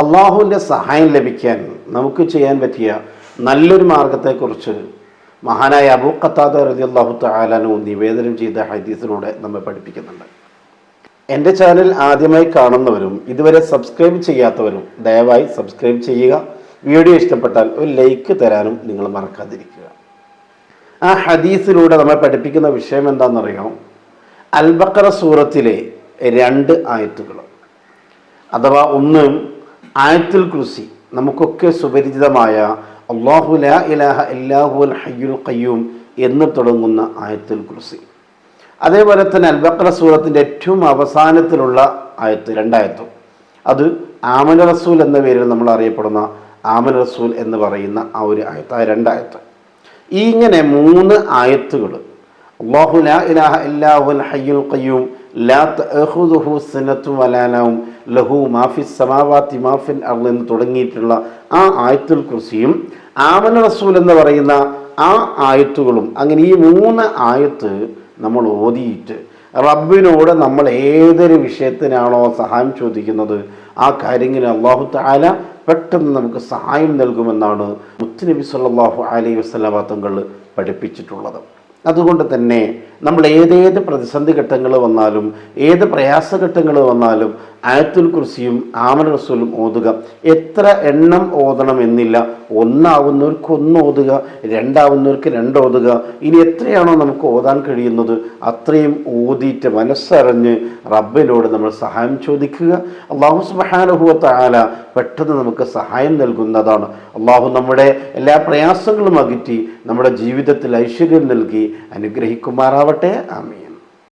അള്ളാഹുവിന്റെ സഹായം ലഭിക്കാൻ നമുക്ക് ചെയ്യാൻ പറ്റിയ നല്ലൊരു മാർഗത്തെക്കുറിച്ച് മഹാനായ അബൂ ഖത്താദ റതി അള്ളാഹു താലാനു നിവേദനം ചെയ്ത ഹദീസിലൂടെ നമ്മെ പഠിപ്പിക്കുന്നുണ്ട്. എന്റെ ചാനൽ ആദ്യമായി കാണുന്നവരും ഇതുവരെ സബ്സ്ക്രൈബ് ചെയ്യാത്തവരും ദയവായി സബ്സ്ക്രൈബ് ചെയ്യുക. വീഡിയോ ഇഷ്ടപ്പെട്ടാൽ ഒരു ലൈക്ക് തരാനും നിങ്ങൾ മറക്കാതിരിക്കുക. ആ ഹദീസിലൂടെ നമ്മെ പഠിപ്പിക്കുന്ന വിഷയം എന്താണെന്നറിയാം അൽബക്കറ സൂറത്തിലെ രണ്ട് ആയത്തുകൾ. അഥവാ ഒന്ന് ആയത്തുൽ കുർസി നമുക്കൊക്കെ സുപരിചിതമായ അള്ളാഹു ലാ ഇലാഹ ഇല്ലാഹുൽ ഹയ്യുൽ ഖയ്യൂം എന്ന് തുടങ്ങുന്ന ആയത്തുൽ കുർസി. അതേപോലെ തന്നെ അൽബക്ര സൂറത്തിന്റെ ഏറ്റവും അവസാനത്തിലുള്ള ആയത്ത് രണ്ടായത്തും. അത് ആമൽ റസൂൽ എന്ന പേരിൽ നമ്മൾ അറിയപ്പെടുന്ന ആമൽ റസൂൽ എന്ന് പറയുന്ന ആ ഒരു ആയത്ത് ആ രണ്ടായത്ത്. ഈ ഇങ്ങനെ മൂന്ന് ആയത്തുകൾ അള്ളാഹു ലാ ഇലാഹ ഇല്ലാഹുൽ ഹയ്യുൽ ഖയ്യൂം ലഹു എന്ന് തുടങ്ങിയിട്ടുള്ള ആ ആയത്തുൽ കുർസിയും ആമന റസൂൽ എന്ന് പറയുന്ന ആ ആയത്തുകളും അങ്ങനെ ഈ മൂന്ന് ആയത്ത് നമ്മൾ ഓതിയിട്ട് റബ്ബിനോട് നമ്മൾ ഏതൊരു വിഷയത്തിനാണോ സഹായം ചോദിക്കുന്നത് ആ കാര്യങ്ങളിൽ അള്ളാഹു താല പെട്ടെന്ന് നമുക്ക് സഹായം നൽകുമെന്നാണ് മുത്തുനബി സല്ലാഹു അലൈഹി വസ്ലാം തങ്ങൾ പഠിപ്പിച്ചിട്ടുള്ളത്. അതുകൊണ്ട് തന്നെ നമ്മൾ ഏതേത് പ്രതിസന്ധി ഘട്ടങ്ങൾ വന്നാലും ഏത് പ്രയാസഘട്ടങ്ങൾ വന്നാലും ആയത്തുൽ കുർസിയും ആമൻ റസൂലും ഓതുക. എത്ര എണ്ണം ഓതണം എന്നില്ല. ഒന്നാവുന്നവർക്ക് ഒന്ന് ഓതുക രണ്ടാവുന്നവർക്ക് രണ്ട് ഓതുക ഇനി എത്രയാണോ നമുക്ക് ഓതാൻ കഴിയുന്നത്? അത്രയും ഓതിയിട്ട് മനസ്സറിഞ്ഞ് റബ്ബിനോട് നമ്മൾ സഹായം ചോദിക്കുക. അള്ളാഹു സുബാനുഭവത്ത ആല പെട്ടെന്ന് നമുക്ക് സഹായം നൽകുന്നതാണ്. അള്ളാഹു നമ്മുടെ എല്ലാ പ്രയാസങ്ങളും അകറ്റി നമ്മുടെ ജീവിതത്തിൽ ഐശ്വര്യം നൽകി അനുഗ്രഹിക്കുമാറാവട്ടെ. ആമീൻ.